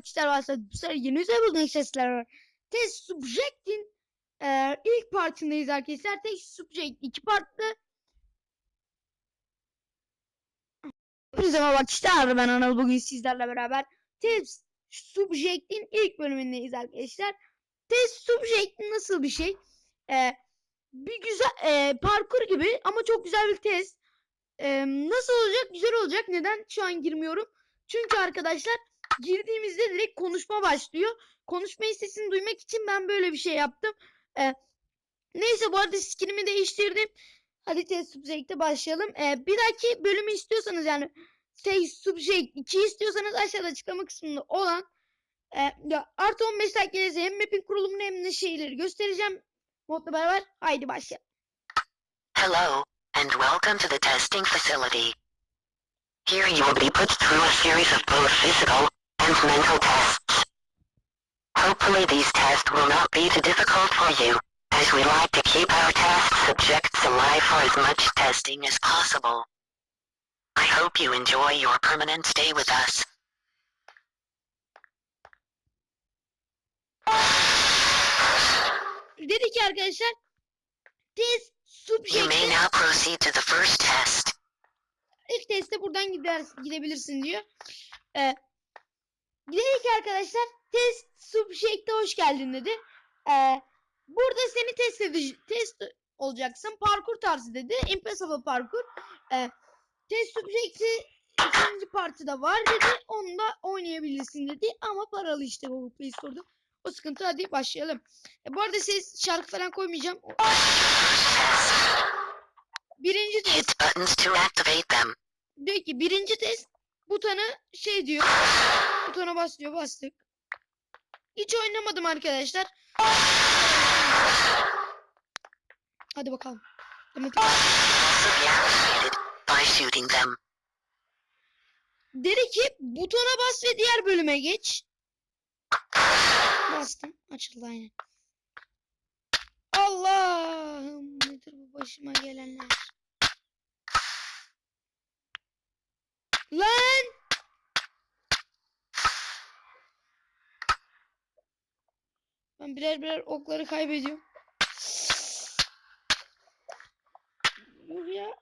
akışlar varsa bu sefer yeni üzerinde sesler var. Test Subject'in e, ilk partındayız arkadaşlar. Test Subject iki partlı. Hepinize merhaba arkadaşlar. Ben Anıl bugün sizlerle beraber Test Subject'in ilk bölümündeyiz arkadaşlar. Test Subject nasıl bir şey? E, bir güzel e, parkur gibi ama çok güzel bir test. E, nasıl olacak? Güzel olacak. Neden şu an girmiyorum? Çünkü arkadaşlar girdiğimizde direkt konuşma başlıyor. Konuşma sesini duymak için ben böyle bir şey yaptım. Ee, neyse bu arada skinimi değiştirdim. Hadi test subject'e başlayalım. Ee, bir dahaki bölümü istiyorsanız yani test subject 2 istiyorsanız aşağıda açıklama kısmında olan e, ya artı 15 dakika gelirse hem map'in kurulumunu hem de şeyleri göstereceğim. Modla beraber haydi başlayalım. Hello, and welcome to the testing facility. Here you will be put through a series of both physical and mental tests. Hopefully these tests will not be too difficult for you, as we like to keep our test subjects alive for as much testing as possible. I hope you enjoy your permanent stay with us. Dedi ki arkadaşlar test You may now proceed to the first test. İlk teste buradan gider gidebilirsin diyor. Ee, dedi ki arkadaşlar test subject'e hoş geldin dedi. Ee, burada seni test edici test olacaksın. Parkur tarzı dedi. Impossible parkur. Ee, test subject'i ikinci partide var dedi. Onu da oynayabilirsin dedi. Ama paralı işte Google Play Store'da. O sıkıntı hadi başlayalım. E, bu arada ses şarkı falan koymayacağım. Birinci test. Diyor ki birinci test butona şey diyor. Butona bas diyor bastık. Hiç oynamadım arkadaşlar. Hadi bakalım. Demek. Dedi ki butona bas ve diğer bölüme geç. Bastım. Açıldı aynen. Allah'ım nedir bu başıma gelenler. Lan! Ben birer birer okları kaybediyorum. Yok ya.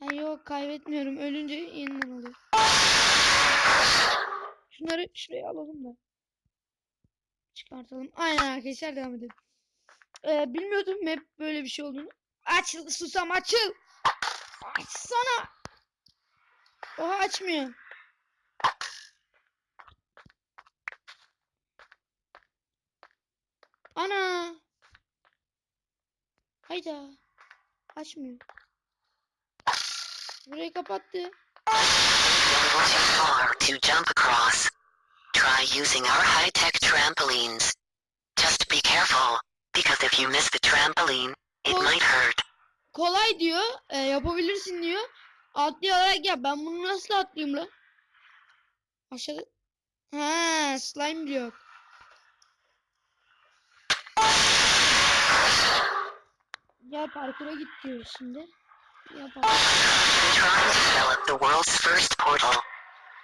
Ha yok kaybetmiyorum. Ölünce yeniden oluyor. Şunları şuraya alalım da. Çıkartalım. Aynen arkadaşlar devam edelim. Ee, bilmiyordum map böyle bir şey olduğunu. Açıl susam açıl. Açsana. Oha açmıyor. Ana. Hayda. Açmıyor. Burayı kapattı. Too far to jump across. Try using our high-tech trampolines. Just be careful, because if you miss the trampoline, it might hurt. Kolay diyor. e, yapabilirsin diyor. Atlayarak ya ben bunu nasıl atlayayım lan? Aşağıda. Ha, slime diyor. Gel parkura git diyor şimdi. Gel parkura. Trying to develop the world's first portal.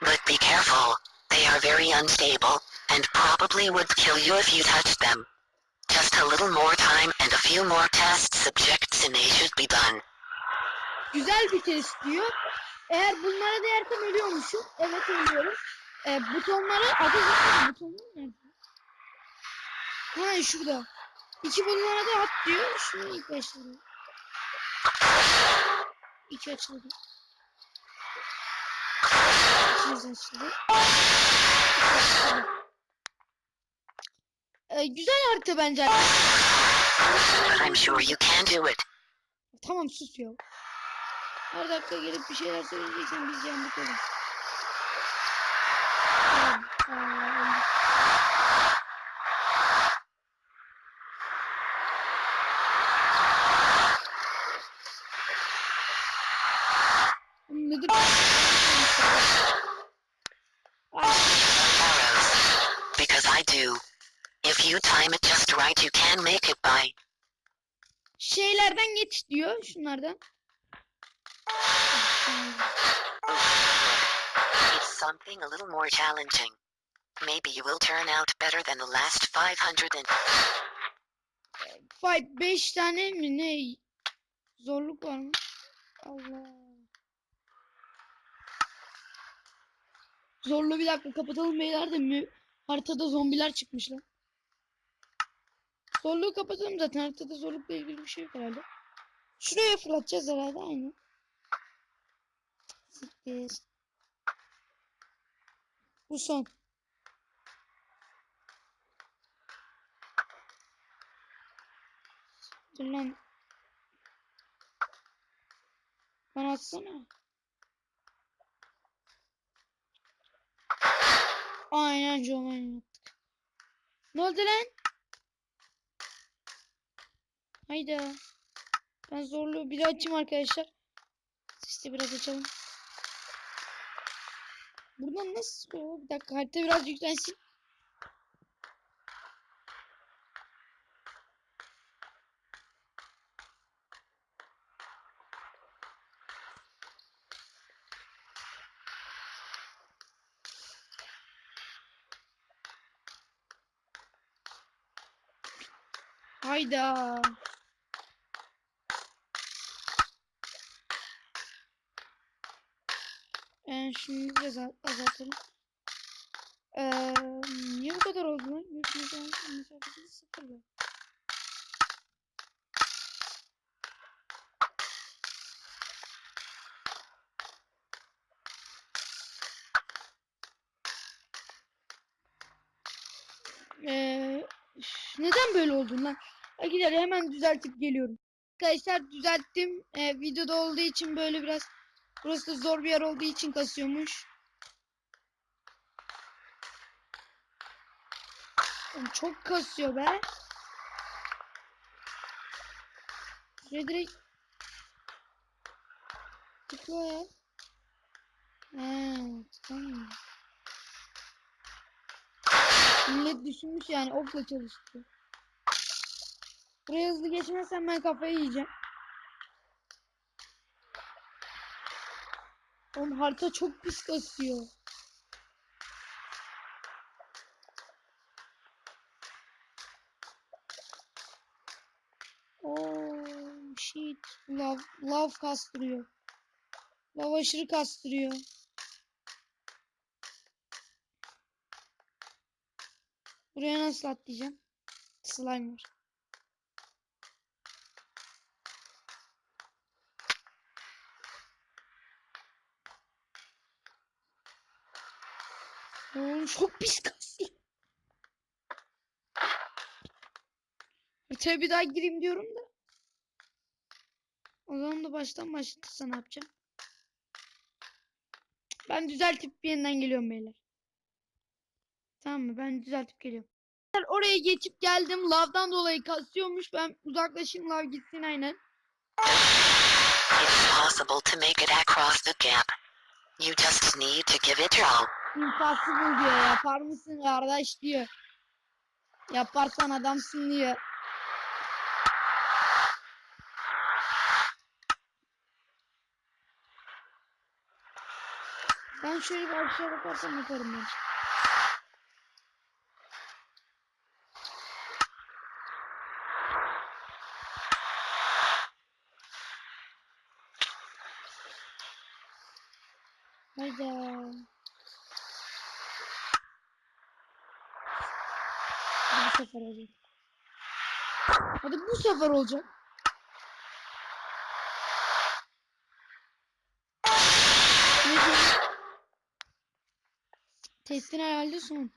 But be careful, they are very unstable, and probably would kill you if you touched them. Just a little more time and a few more test subjects and they should be done. Güzel bir test diyor. Eğer bunlara değersem ölüyormuşum. Evet ölüyorum. E, butonları adı zaten butonlar nerede? Ha şurada. İki bunlara da at diyor. Şunu ilk başladı. İki açıldı. İkimiz açıldı. İki açıldı. E, güzel harita bence. I'm sure you can do it. Tamam sus ya. Her dakika gelip bir şeyler söyleyeceksen biz yandık oğlum. Tamam. Aa, öldük. Oğlum Nedir? Ay, Arrows. Because I do. If you time it just right, you can It's something a little more challenging. Maybe you will turn out better than the last 500 and... Fight 5 tane mi ne? Zorluk var mı? Allah. Zorlu bir dakika kapatalım beyler de mi? Haritada zombiler çıkmış lan. Zorluğu kapatalım zaten haritada zorlukla ilgili bir şey yok herhalde. Şuraya fırlatacağız herhalde aynı. Siktir. Bu son. Dur lan. Bana atsana. Aynen Giovanni yaptık. Ne oldu lan? Hayda. Ben zorluğu daha açayım arkadaşlar. İşte biraz açalım. Buradan nasıl çıkıyor? Bir dakika harita biraz yüklensin. Hayda. Ee, şimdi biraz az- azaltalım. Ee, niye bu kadar oldu lan? Büyük mesafesi mesafesi sıfır var. Ee, neden böyle oldu lan? Gider hemen düzeltip geliyorum. Arkadaşlar düzelttim. Ee, videoda olduğu için böyle biraz burası da zor bir yer olduğu için kasıyormuş. Çok kasıyor be. Şuraya direkt tıkla ya. He, tıklamıyor. Millet düşünmüş yani okla çalıştı. Buraya hızlı geçmezsem ben kafayı yiyeceğim. Oğlum harita çok pis kasıyor. Oh shit. Love, love kastırıyor. Love aşırı kastırıyor. Buraya nasıl atlayacağım? Slime var. Oğlum çok pis kasıyor. Öteye bir daha gireyim diyorum da. O zaman da baştan başlatırsa ne yapacağım? Ben düzeltip bir yeniden geliyorum beyler. Tamam mı? Ben düzeltip geliyorum. Oraya geçip geldim. Lavdan dolayı kasıyormuş. Ben uzaklaşayım lav gitsin aynen. It's possible to make it across the gap. You just need to give it your all. Impossible diyor. Yapar mısın kardeş diyor. Yaparsan adamsın diyor. Ben şöyle bir aşağı bakarsam yaparım ben. Hayda. Hadi bu sefer olacak. Hadi bu sefer olacak. Testin herhalde son.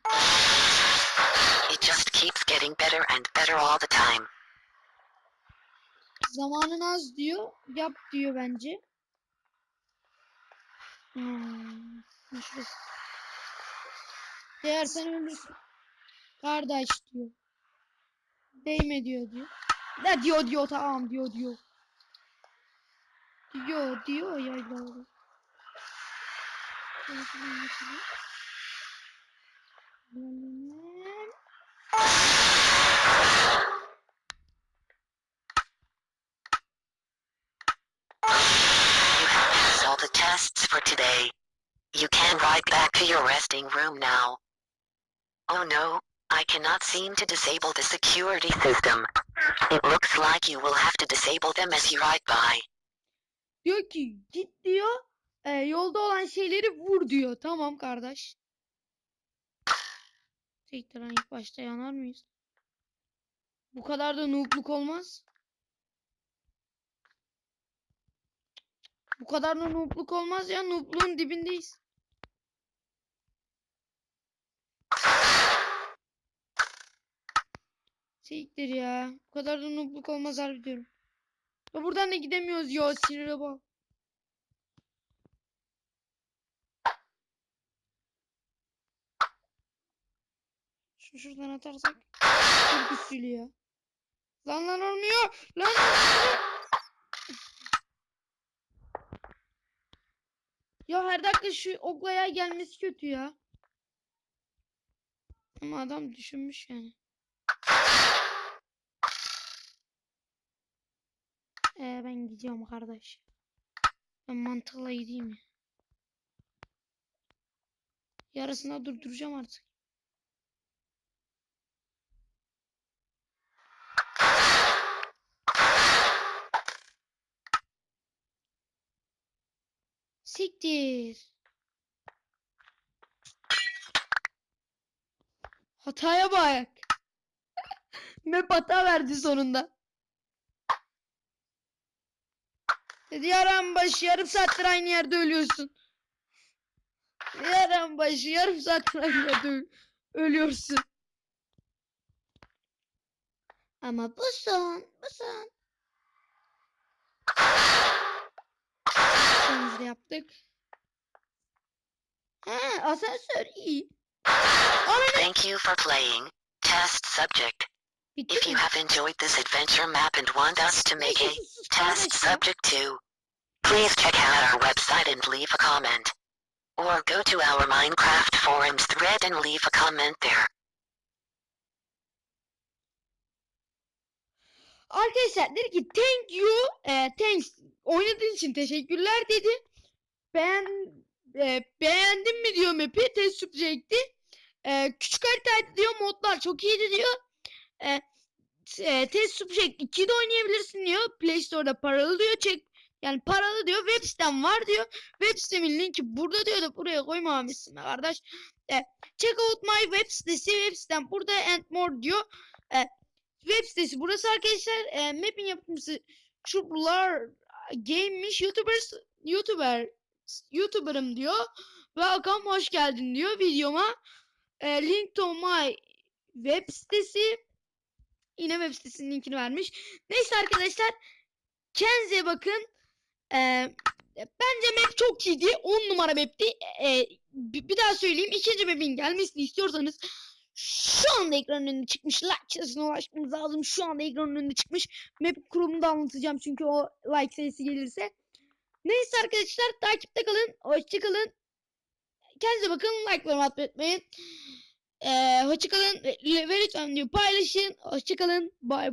It just keeps getting better and better all the time. Zamanın az diyor. Yap diyor bence. Hmm. Değersen ölürsün. Kardeş diyor. Değme diyor diyor. Ne diyor diyor tamam diyor diyor. Diyor diyor ya ya. You have today. You can ride back to your resting room now. Oh no, I cannot seem to disable the security system. It looks like you will have to disable them as you ride by. Diyor ki git diyor. e, yolda olan şeyleri vur diyor. Tamam kardeş. Tekrar ilk başta yanar mıyız? Bu kadar da noobluk olmaz. Bu kadar da noobluk olmaz ya. Noobluğun dibindeyiz. Siktir ya. Bu kadar da noobluk olmaz harbi diyorum. Ya buradan da gidemiyoruz ya sinire bak. Şunu şuradan atarsak Türk usulü ya. Lan lan olmuyor. Lan. Ya her dakika şu oklaya gelmesi kötü ya. Ama adam düşünmüş yani. Ee, ben gidiyorum kardeş. Ben mantıkla gideyim ya. Yarısına durduracağım artık. Siktir. Hataya bak. Map hata verdi sonunda. Dedi yaran başı yarım saattir aynı yerde ölüyorsun. Yaran başı yarım saattir aynı yerde öl- ölüyorsun. Ama bu son, bu son. Sonumuzu yaptık. Ha, asansör iyi. Thank you for playing. Test subject. If you have enjoyed this adventure map and want us to make a test subject 2, please check out our website and leave a comment. Or go to our Minecraft forums thread and leave a comment there. Arkadaşlar dedi ki thank you, e, thanks oynadığın için teşekkürler dedi. Ben e, beğendin mi diyor map'i test subject'i. E, küçük haritaydı diyor modlar çok iyiydi diyor. E, e, test subject 2'de oynayabilirsin diyor. Play Store'da paralı diyor. Çek yani paralı diyor. Web sitem var diyor. Web sitemin linki burada diyor da buraya koymamışsın kardeş. E, check out my web sitesi web sitem burada and more diyor. E, web sitesi burası arkadaşlar. E, map'in yapımcısı Çublar Game'miş YouTubers YouTuber YouTuber'ım diyor. Welcome hoş geldin diyor videoma. E, link to my web sitesi yine web sitesinin linkini vermiş. Neyse arkadaşlar kendinize bakın. E, bence map çok iyiydi. 10 numara map'ti. E, bir, daha söyleyeyim. ikinci map'in gelmesini istiyorsanız şu anda ekranın önünde çıkmış. Like sayısına ulaşmamız lazım. Şu anda ekranın önünde çıkmış. Map kurulumunu da anlatacağım çünkü o like sayısı gelirse. Neyse arkadaşlar takipte kalın. Hoşçakalın. Kendinize bakın. Like'larımı atmayı unutmayın. Ee, hoşçakalın ve ve lütfen diyor paylaşın. Hoşçakalın. Bye.